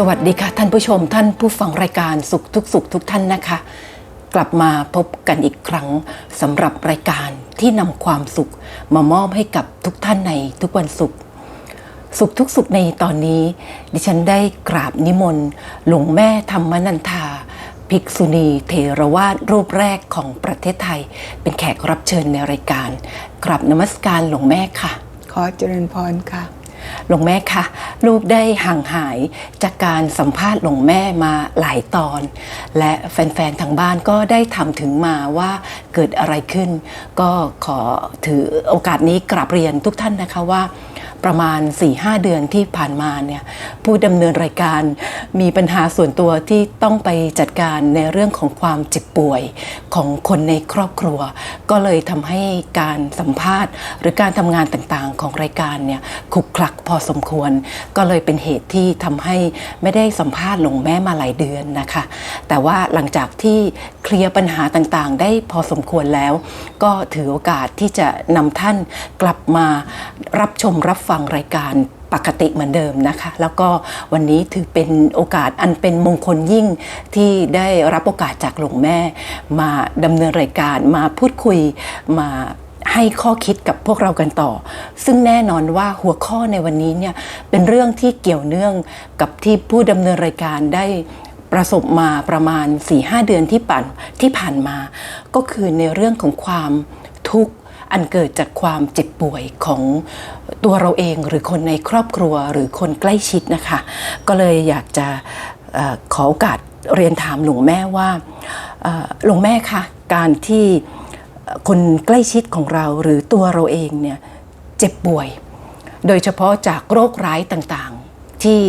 สวัสดีค่ะท่านผู้ชมท่านผู้ฟังรายการสุขทุกสุขทุกท่านนะคะ กลับมาพบกันอีกครั้งสำหรับรายการที่นำความสุขมามอบให้กับทุกท่านในทุกวันศุกร์สุขทุกสุขในตอนนี้ ดิฉันได้กราบนิมนต์หลวงแม่ธรรมนันทา ภิกษุณีเทรวาสรูปแรกของประเทศไทย เป็นแขกรับเชิญในรายการกราบนมัสการหลวงแม่ค่ะ ขอเจริญพรค่ะ หลวงแม่คะลูกได้ห่างหายจากการสัมภาษณ์หลวงแม่มาหลายตอน และแฟนๆทางบ้านก็ได้ทำถึงมาว่าเกิดอะไรขึ้น ก็ขอถือโอกาสนี้กราบเรียนทุกท่านนะคะว่า ประมาณ 4-5 เดือนที่ผ่านมาเนี่ยผู้ดำเนินรายการมีปัญหาส่วนตัวที่ต้องไปจัดการในเรื่องของความเจ็บป่วยของคนในครอบครัว ก็เลยทำให้การสัมภาษณ์ หรือการทำงานต่างๆ ของรายการเนี่ยขลุกคลักพอสมควร ก็เลยเป็นเหตุที่ทำให้ไม่ได้สัมภาษณ์หลวงแม่มาหลายเดือนนะคะ แต่ว่าหลังจากที่เคลียร์ปัญหาต่างๆ ได้พอสมควรแล้ว ก็ถือโอกาสที่จะนำท่านกลับมารับชมรับฟังรายการปกติเหมือนเดิมนะคะ แล้วก็วันนี้ถือเป็นโอกาสอันเป็นมงคลยิ่งที่ได้รับโอกาสจากหลวงแม่ มาดำเนินรายการมาพูดคุยมาให้ข้อคิดกับพวกเรากันต่อ ซึ่งแน่นอนว่าหัวข้อในวันนี้เนี่ยเป็นเรื่องที่เกี่ยวเนื่องกับที่ผู้ดำเนินรายการได้ประสบมาประมาณ4-5เดือนที่ผ่านที่ผ่านมา ก็คือในเรื่องของความทุกข์ อันเกิดจากความเจ็บป่วยของตัวเราเองหรือคนในครอบครัวหรือคนใกล้ชิดนะคะ ก็เลยอยากจะอขอโอกาสเรียนถามหลวงแม่ว่าหลวงแม่คะการที่คนใกล้ชิดของเราหรือตัวเราเองเนี่ยเจ็บป่วย โดยเฉพาะจากโรคร้ายต่างๆที่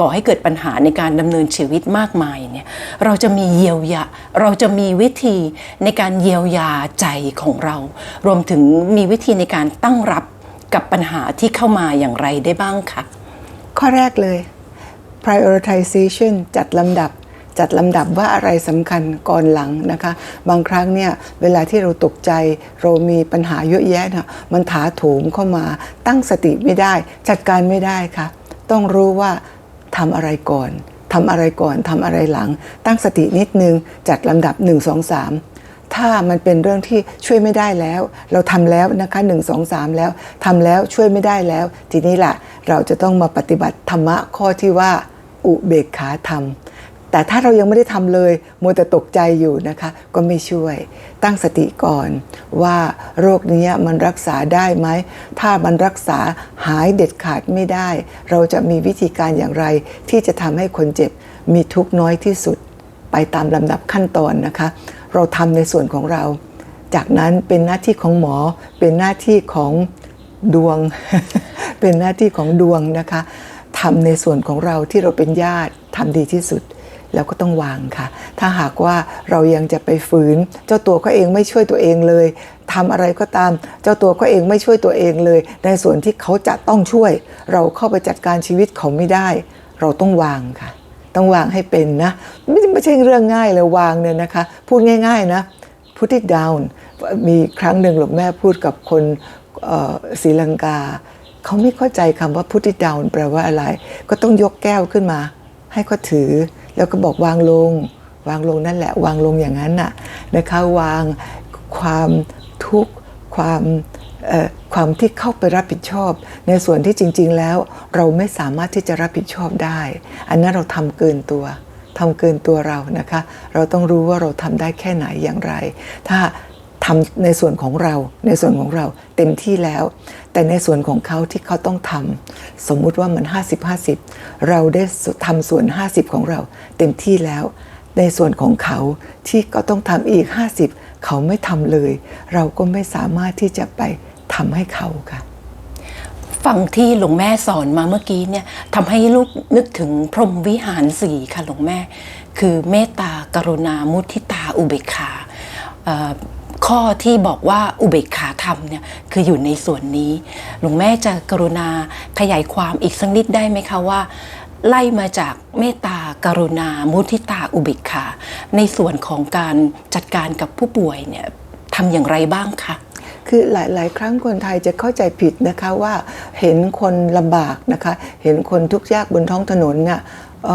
ก่อให้เกิดปัญหาในการดำเนินชีวิตมากมายเนี่ยเราจะมีเยียวยาเราจะมีวิธีในการเยียวยาใจของเรา รวมถึงมีวิธีในการตั้งรับกับปัญหาที่เข้ามาอย่างไรได้บ้างคะข้อแรกเลย prioritization จัดลำดับจัดลำดับว่าอะไรสำคัญก่อนหลังนะคะ บางครั้งเนี่ยเวลาที่เราตกใจเรามีปัญหาเยอะแยะนะมันถาโถมเข้ามาตั้งสติไม่ได้ จัดการไม่ได้ค่ะ ต้องรู้ว่า ทำอะไรก่อนทำอะไรก่อนทำอะไรหลัง ตั้งสตินิดนึงจัดลำดับ 1 2 3 ถ้ามันเป็นเรื่องที่ช่วยไม่ได้แล้ว เราทำแล้วนะคะ1 2 3 แล้วทำแล้วช่วยไม่ได้แล้ว ทีนี้ล่ะ เราจะต้องมาปฏิบัติธรรมะข้อที่ว่าอุเบกขาธรรม แต่ถ้าเรายังไม่ได้ทำเลยมัวแต่ตกใจอยู่นะคะ ก็ไม่ช่วย ตั้งสติก่อนว่าโรคนี้มันรักษาได้ไหม ถ้ามันรักษาหายเด็ดขาดไม่ได้ เราจะมีวิธีการอย่างไร ที่จะทำให้คนเจ็บมีทุกข์น้อยที่สุด ไปตามลำดับขั้นตอนนะคะ เราทำในส่วนของเรา จากนั้นเป็นหน้าที่ของหมอ เป็นหน้าที่ของดวง เป็นหน้าที่ของดวงนะคะทำในส่วนของเราที่เราเป็นญาติทำดีที่สุด แล้วก็ต้องวางค่ะ ถ้าหากว่าเรายังจะไปฝืน เจ้าตัวก็เองไม่ช่วยตัวเองเลยทำอะไรก็ตาม เจ้าตัวก็เองไม่ช่วยตัวเองเลย ในส่วนที่เขาจะต้องช่วย เราเข้าไปจัดการชีวิตเขาไม่ได้ เราต้องวางค่ะ ต้องวางให้เป็นนะ ไม่ไม่ใช่เรื่องง่ายเลยวางเนี่ยนะคะ พูดง่าย ๆนะ put it down มีครั้งหนึ่งหลวงแม่พูดกับคนศรีลังกาเขาไม่เข้าใจคำว่า put it down แปลว่าอะไร ก็ต้องยกแก้วขึ้นมา ให้เขาถือ แล้วก็บอกวางลง วางลงนั่นแหละ วางลงอย่างนั้นน่ะนะคะวางความทุกข์ความความที่เข้าไปรับผิดชอบ ในส่วนที่จริง ๆ แล้วเราไม่สามารถที่จะรับผิดชอบได้ อันนั้นเราทำเกินตัวทำเกินตัวเรานะคะ เราต้องรู้ว่าเราทำได้แค่ไหนอย่างไร ถ้า ทำในส่วนของเราในส่วนของเราเต็มที่แล้ว แต่ในส่วนของเขาที่เขาต้องทำสมมุติว่ามัน 50-50 เราได้ทำส่วน 50 ของเรา เต็มที่แล้ว ในส่วนของเขาที่ก็ต้องทำอีก 50 เขาไม่ทำเลย เราก็ไม่สามารถที่จะไปทำให้เขาค่ะฟังที่หลวงแม่สอนมาเมื่อกี้เนี่ยทำให้ลูกนึกถึงพรหมวิหารสี่ค่ะหลวงแม่ คือเมตตากรุณามุทิตาอุเบกขาอ่อ ข้อที่บอกว่าอุเบกขาธรรมเนี่ยคืออยู่ในส่วนนี้ หลวงแม่จะกรุณาขยายความอีกสักนิดได้ไหมคะว่า ไล่มาจากเมตตากรุณา มุทิตาอุเบกขา ในส่วนของการจัดการกับผู้ป่วยเนี่ยทำอย่างไรบ้างคะคือหลาย ๆ ครั้งคนไทยจะเข้าใจผิดนะคะว่าเห็นคนลำบากนะคะ เห็นคนทุกข์ยากบนท้องถนนเนี่ยเอ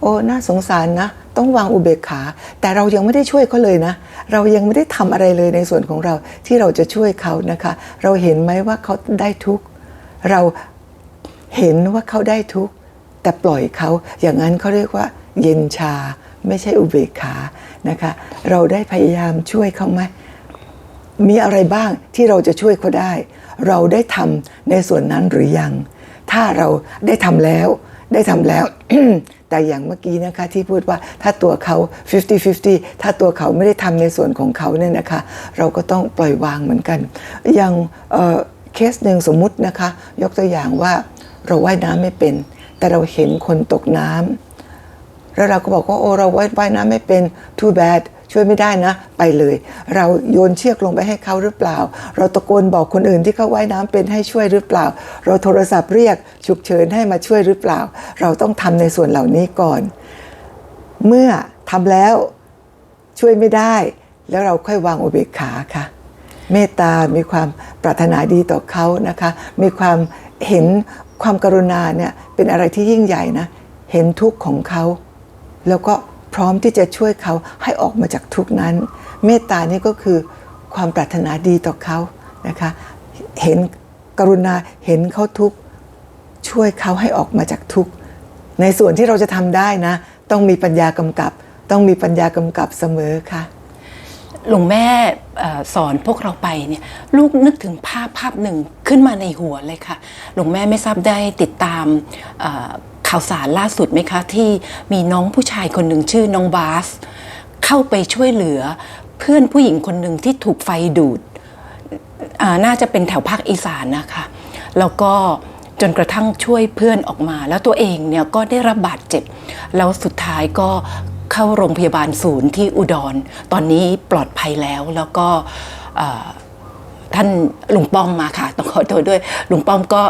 โอ้น่าสงสารนะ ต้องวางอุเบกขา แต่เรายังไม่ได้ช่วยเขาเลยนะ เรายังไม่ได้ทำอะไรเลยในส่วนของเราที่เราจะช่วยเขานะคะ เราเห็นไหมว่าเขาได้ทุกเราเห็นว่าเขาได้ทุกแต่ปล่อยเขาอย่างนั้นเขาเรียกว่า เย็นชา ไม่ใช่อุเบกขานะคะ เราได้พยายามช่วยเขาไหมมีอะไรบ้างที่เราจะช่วยเขาได้ เราได้ทำในส่วนนั้นหรือยัง ถ้าเราได้ทำแล้ว ได้ทำแล้ว แต่อย่างเมื่อกี้นะคะที่พูดว่าถ้าตัวเขา 50-50 ถ้าตัวเขาไม่ได้ทำในส่วนของเขาเนี่ยนะคะ เราก็ต้องปล่อยวางเหมือนกัน อย่างเเคสหนึ่งสมมุตินะคะ ยกตัวอย่างว่าเราว่ายน้ำไม่เป็น แต่เราเห็นคนตกน้ำแล้วเราก็บอกว่าโอ้เราว่ายว่ายน้ำไม่เป็น too bad ช่วยไม่ได้นะ ไปเลย เราโยนเชือกลงไปให้เขาหรือเปล่า เราตะโกนบอกคนอื่นที่เขาว่ายน้ำเป็นให้ช่วยหรือเปล่า เราโทรศัพท์เรียกฉุกเฉินให้มาช่วยหรือเปล่า เราต้องทำในส่วนเหล่านี้ก่อน เมื่อทำแล้วช่วยไม่ได้ แล้วเราค่อยวางอุเบกขาค่ะเมตตา มีความปรารถนาดีต่อเขานะคะ มีความเห็นความกรุณาเนี่ยเป็นอะไรที่ยิ่งใหญ่นะ เห็นทุกข์ของเขา แล้วก็ พร้อมที่จะช่วยเขาให้ออกมาจากทุกนั้น เมตตานี่ก็คือความปรารถนาดีต่อเขานะคะเห็นกรุณาเห็นเขาทุกช่วยเขาให้ออกมาจากทุกในส่วนที่เราจะทำได้นะ ต้องมีปัญญากำกับ ต้องมีปัญญากำกับเสมอค่ะหลวงแม่สอนพวกเราไปเนี่ยลูกนึกถึงภาพภาพหนึ่งขึ้นมาในหัวเลยค่ะหลวงแม่ไม่ทราบได้ติดตาม ข่าวสารล่าสุดไหมคะที่มีน้องผู้ชายคนหนึ่งชื่อน้องบาส เข้าไปช่วยเหลือเพื่อนผู้หญิงคนหนึ่งที่ถูกไฟดูดน่าจะเป็นแถวภาคอีสานนะคะแล้วก็จนกระทั่งช่วยเพื่อนออกมา แล้วตัวเองเนี่ยก็ได้รับบาดเจ็บ แล้วสุดท้ายก็เข้าโรงพยาบาลศูนย์ที่อุดร ตอนนี้ปลอดภัยแล้วแล้วก็ท่านลุงป้อมมาค่ะ ต้องขอโทษด้วยลุงป้อมก็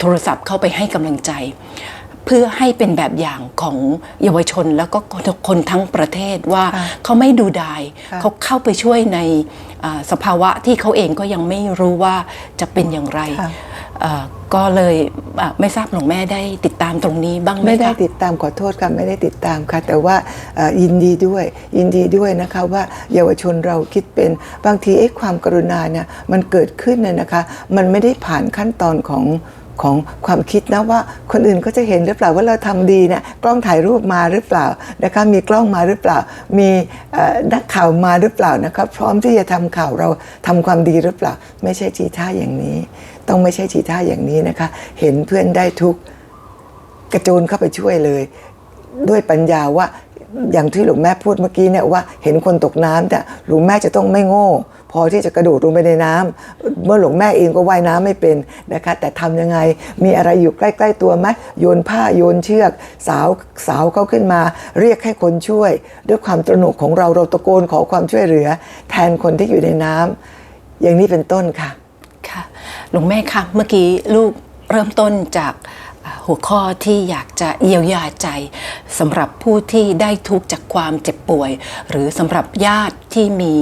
โทรศัพท์เข้าไปให้กำลังใจ เพื่อให้เป็นแบบอย่างของเยาวชนแล้วก็คนทั้งประเทศว่าค่ะเขาไม่ดูดายค่ะเขาเข้าไปช่วยในอ่าสภาวะที่เขาเองก็ยังไม่รู้ว่าจะเป็นอย่างไรค่ะเอ่อก็เลยอะไม่ทราบหลวงแม่ได้ติดตามตรงนี้บ้างไหมไม่ได้คะติดตามขอโทษค่ะไม่ได้ติดตามค่ะ แต่ว่าเอ่อยินดีด้วยยินดีด้วยนะคะว่าเยาวชนเราคิดเป็นบางทีไอ้ความกรุณาเนี่ยมันเกิดขึ้นเนี่ยนะคะ มันไม่ได้ผ่านขั้นตอนของ ของความคิดนะว่าคนอื่นก็จะเห็นหรือเปล่าว่าเราทำดีเนี่ยกล้องถ่ายรูปมาหรือเปล่านะคะมีกล้องมาหรือเปล่า มีนักข่าวมาหรือเปล่านะคะพร้อมที่จะทำข่าวเราทำความดีหรือเปล่า ไม่ใช่ทีท่าอย่างนี้ ต้องไม่ใช่ทีท่าอย่างนี้นะคะ เห็นเพื่อนได้ทุกกระโจนเข้าไปช่วยเลย ด้วยปัญญาว่าอย่างที่หลวงแม่พูดเมื่อกี้เนี่ยว่าเห็นคนตกน้ำแต่หลวงแม่จะต้องไม่โง่พ อที่จะกระโดดลงไปในน้ำเมื่อหลวงแม่เองก็ว่ายน้ำไม่เป็นนะคะแต่ทำยังไงมีอะไรอยู่ใกล้ ๆ ตัวไหมโยนผ้าโยนเชือก สาวสาวเขาขึ้นมา เรียกให้คนช่วย ด้วยความตระหนกของเราเราตะโกนขอความช่วยเหลือ แทนคนที่อยู่ในน้ำอย่างนี้เป็นต้นค่ะค่ะหลวงแม่คะเมื่อกี้ลูกเริ่มต้นจาก หัวข้อที่อยากจะเยียวยาใจสำหรับผู้ที่ได้ทุกข์จากความเจ็บป่วย หรือสำหรับญาติที่มี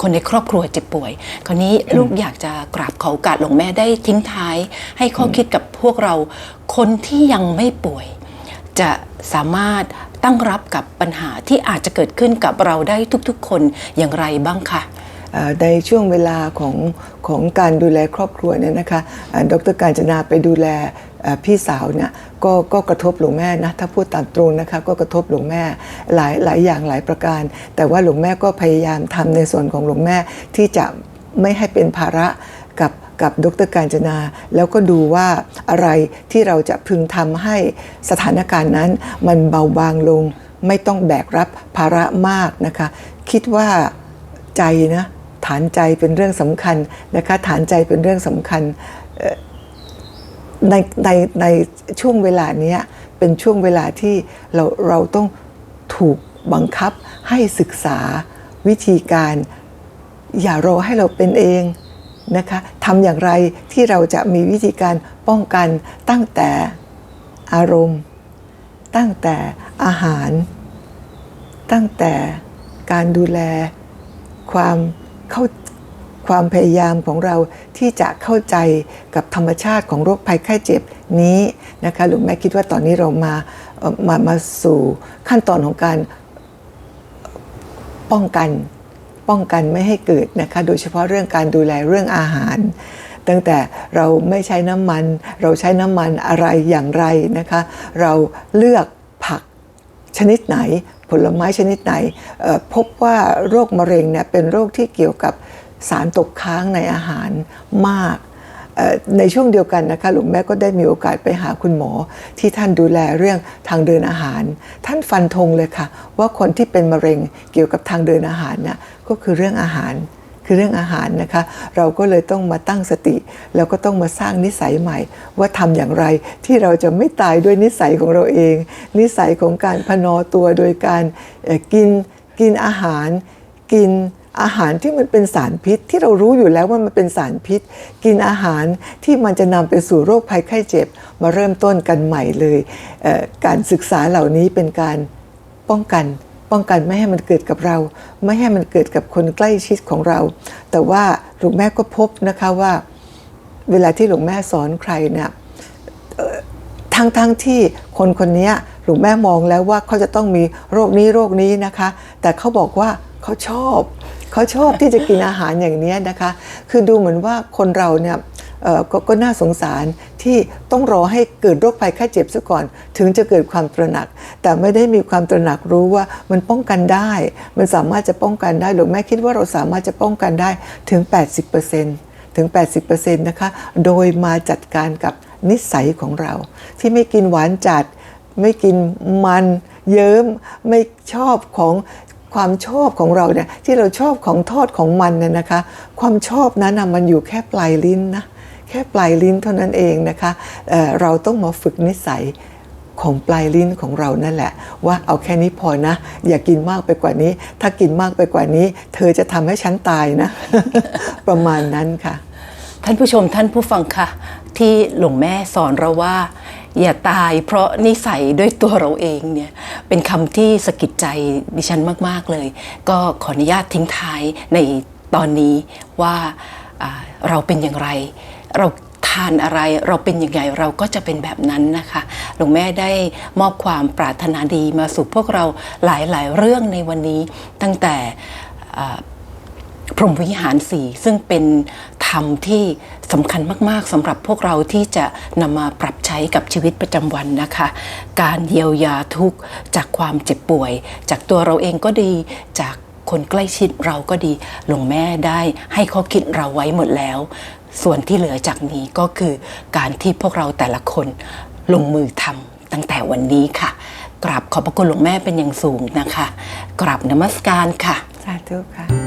คนในครอบครัวเจ็บป่วย คราวนี้ลูกอยากจะกราบขอโอกาสหลวงแม่ได้ทิ้งท้าย ให้ข้อคิดกับพวกเราคนที่ยังไม่ป่วย จะสามารถตั้งรับกับปัญหาที่อาจจะเกิดขึ้นกับเราได้ทุกๆ คนอย่างไรบ้างคะในช่วงเวลาของของการดูแลครอบครัวเนี่ยนะคะเอ่อดรการจนาไปดูแล พี่สาวเนี่ยก็ก็กระทบหลวงแม่นะถ้าพูดตามตรงนะคะก็กระทบหลวงแม่หลายหลายอย่างหลายประการ แต่ว่าหลวงแม่ก็พยายามทำในส่วนของหลวงแม่ที่จะไม่ให้เป็นภาระกับกับดรการจนา แล้วก็ดูว่าอะไรที่เราจะพึงทำให้สถานการณ์นั้น มันเบาบางลง ไม่ต้องแบกรับภาระมากนะคะ คิดว่าใจนะฐานใจเป็นเรื่องสำคัญนะคะฐานใจเป็นเรื่องสำคัญ ในในในช่วงเวลานี้เป็นช่วงเวลาที่เราเราต้องถูกบังคับให้ศึกษาวิธีการ อย่ารอให้เราเป็นเองนะคะทำอย่างไรที่เราจะมีวิธีการป้องกันตั้งแต่อารมณ์ ตั้งแต่อาหาร ตั้งแต่การดูแล ความเข้า ความพยายามของเราที่จะเข้าใจกับธรรมชาติของโรคภัยไข้เจ็บนี้นะคะหลวงแม่คิดว่าตอนนี้เรามามามาสู่ขั้นตอนของการป้องกันป้องกันไม่ให้เกิดนะคะโดยเฉพาะเรื่องการดูแลเรื่องอาหาร ตั้งแต่เราไม่ใช้น้ำมัน เราใช้น้ำมันอะไรอย่างไรนะคะเราเลือกผักชนิดไหนผลไม้ชนิดไหน พบว่าโรคมะเร็งเนี่ยเป็นโรคที่เกี่ยวกับ สารตกค้างในอาหารมากในช่วงเดียวกันนะคะหลวงแม่ก็ได้มีโอกาสไปหาคุณหมอ ที่ท่านดูแลเรื่องทางเดินอาหาร ท่านฟันธงเลยค่ะ ว่าคนที่เป็นมะเร็งเกี่ยวกับทางเดินอาหารน่ะก็คือเรื่องอาหารคือเรื่องอาหารนะคะ เราก็เลยต้องมาตั้งสติ แล้วก็ต้องมาสร้างนิสัยใหม่ ว่าทำอย่างไรที่เราจะไม่ตายด้วยนิสัยของเราเอง นิสัยของการพนอตัวโดยการกินกินอาหารกิน อาหารที่มันเป็นสารพิษ ที่เรารู้อยู่แล้วว่ามันเป็นสารพิษ กินอาหารที่มันจะนำไปสู่โรคภัยไข้เจ็บ มาเริ่มต้นกันใหม่เลยเการศึกษาเหล่านี้เป็นการป้องกัน ป้องกันไม่ให้มันเกิดกับเรา ไม่ให้มันเกิดกับคนใกล้ชิดของเรา แต่ว่าหลวงแม่ก็พบนะคะว่า เวลาที่หลวงแม่สอนใครเนี่ยทั้งทั้งที่คนคนนี้หลวงแม่มองแล้วว่าเขาจะต้องมีโรคนี้โรคนี้นะคะ แต่เขาบอกว่า เขาชอบเขาชอบที่จะกินอาหารอย่างนี้นะคะ คือดูเหมือนว่าคนเราเนี่ยก็ก็น่าสงสารที่ต้องรอให้เกิดโรคภัยไข้เจ็บซะก่อน ถึงจะเกิดความตระหนัก แต่ไม่ได้มีความตระหนักรู้ว่ามันป้องกันได้ มันสามารถจะป้องกันได้หลวงแม่คิดว่าเราสามารถจะป้องกันได้ถึง 80%ถึง 80%นะคะ โดยมาจัดการกับนิสัยของเรา ที่ไม่กินหวานจัด ไม่กินมันเยิ้มไม่ชอบของ ความชอบของเราเนี่ยที่เราชอบของทอดของมันเนี่ยนะคะ ความชอบนั้นนะมันอยู่แค่ปลายลิ้นนะแค่ปลายลิ้นเท่านั้นเองนะคะเเราต้องมาฝึกนิสัยของปลายลิ้นของเรานั่นแหละ ว่าเอาแค่นี้พอนะ อย่ากินมากไปกว่านี้ ถ้ากินมากไปกว่านี้ เธอจะทำให้ฉันตายนะ ประมาณนั้นค่ะ ท่านผู้ชมท่านผู้ฟังคะที่หลวงแม่สอนเราว่า อย่าตายเพราะนิสัยด้วยตัวเราเองเนี่ยเป็นคำที่สะกิดใจดิฉันมาก ๆ เลย ก็ขออนุญาตทิ้งท้ายในตอนนี้ว่าเราเป็นอย่างไร เราทานอะไรเราเป็นอยังไงเราก็จะเป็นแบบนั้นนะคะหลวงแม่ได้มอบความปรารถนาดีมาสู่พวกเราหลาย ๆ เรื่องในวันนี้ตั้งแต่พรหมวิหารสี่ซึ่งเป็น ธรรมที่สำคัญมาก ๆสำหรับพวกเราที่จะนำมาปรับใช้กับชีวิตประจำวันนะคะ การเยียวยาทุกข์จากความเจ็บป่วย จากตัวเราเองก็ดีจากคนใกล้ชิดเราก็ดีหลวงแม่ได้ให้ข้อคิดเราไว้หมดแล้ว ส่วนที่เหลือจากนี้ก็คือการที่พวกเราแต่ละคนลงมือทำตั้งแต่วันนี้ค่ะ กราบขอบพระคุณหลวงแม่เป็นอย่างสูงนะคะ กราบนมัสการค่ะ สาธุค่ะ